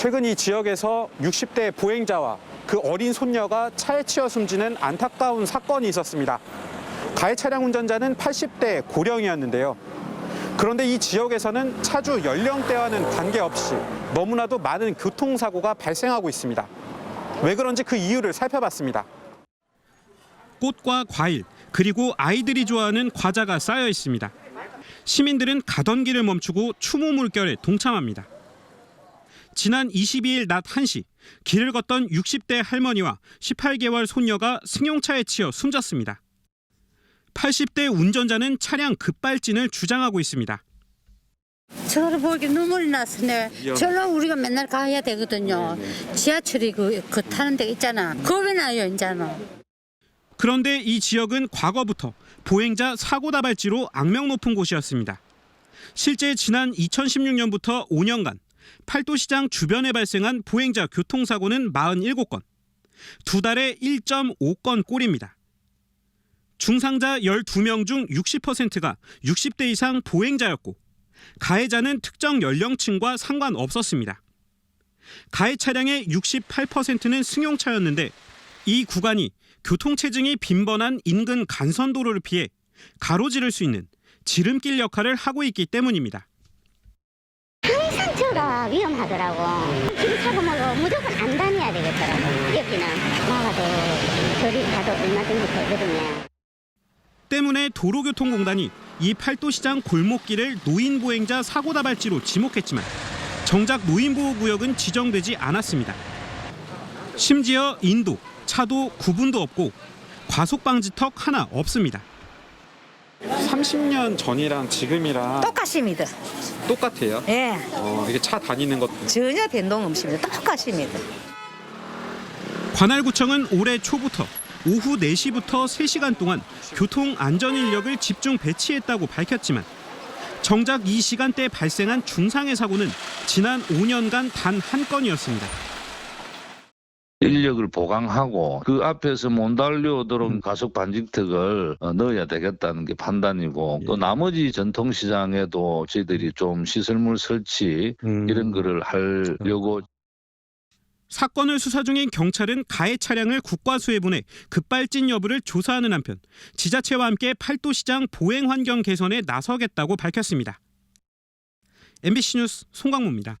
최근 이 지역에서 60대 보행자와 그 어린 손녀가 차에 치여 숨지는 안타까운 사건이 있었습니다. 가해 차량 운전자는 80대 고령이었는데요. 그런데 이 지역에서는 차주 연령대와는 관계없이 너무나도 많은 교통사고가 발생하고 있습니다. 왜 그런지 그 이유를 살펴봤습니다. 꽃과 과일, 그리고 아이들이 좋아하는 과자가 쌓여 있습니다. 시민들은 가던 길을 멈추고 추모 물결에 동참합니다. 지난 22일 낮 1시 길을 걷던 60대 할머니와 18개월 손녀가 승용차에 치여 숨졌습니다. 80대 운전자는 차량 급발진을 주장하고 있습니다. 저를 보기 눈물이 났으네. 저로 우리가 맨날 가야 되거든요. 지하철이 그, 그 타는 데 있잖아. 겁이 나요, 이제는. 그런데 이 지역은 과거부터 보행자 사고 다발지로 악명 높은 곳이었습니다. 실제 지난 2016년부터 5년간 팔도시장 주변에 발생한 보행자 교통사고는 47건, 두 달에 1.5건 꼴입니다. 중상자 12명 중 60%가 60대 이상 보행자였고 가해자는 특정 연령층과 상관없었습니다. 가해 차량의 68%는 승용차였는데 이 구간이 교통체증이 빈번한 인근 간선도로를 피해 가로지를 수 있는 지름길 역할을 하고 있기 때문입니다. 상처가 위험하더라고. 길 타고 뭐 무조건 안 다녀야 되겠더라고. 여기는 나가도 저리 가도 얼마든지 되거든요. 때문에 도로교통공단이 이 팔도시장 골목길을 노인 보행자 사고 다발지로 지목했지만 정작 노인보호구역은 지정되지 않았습니다. 심지어 인도, 차도 구분도 없고 과속 방지턱 하나 없습니다. 30년 전이랑 지금이랑 똑같습니다. 똑같아요. 예, 이게 차 다니는 것도 전혀 변동 없습니다. 똑같습니다. 관할구청은 올해 초부터 오후 4시부터 3시간 동안 교통 안전 인력을 집중 배치했다고 밝혔지만 정작 이 시간대 발생한 중상해 사고는 지난 5년간 단 한 건이었습니다. 인력을 보강하고 그 앞에서 못 달려오도록 가속 반직턱을 어, 넣어야 되겠다는 게 판단이고 또 나머지 전통시장에도 저희들이 좀 시설물 설치 이런 거를 하려고 사건을 수사 중인 경찰은 가해 차량을 국과수에 보내 급발진 여부를 조사하는 한편 지자체와 함께 팔도시장 보행 환경 개선에 나서겠다고 밝혔습니다. MBC 뉴스 송광모입니다.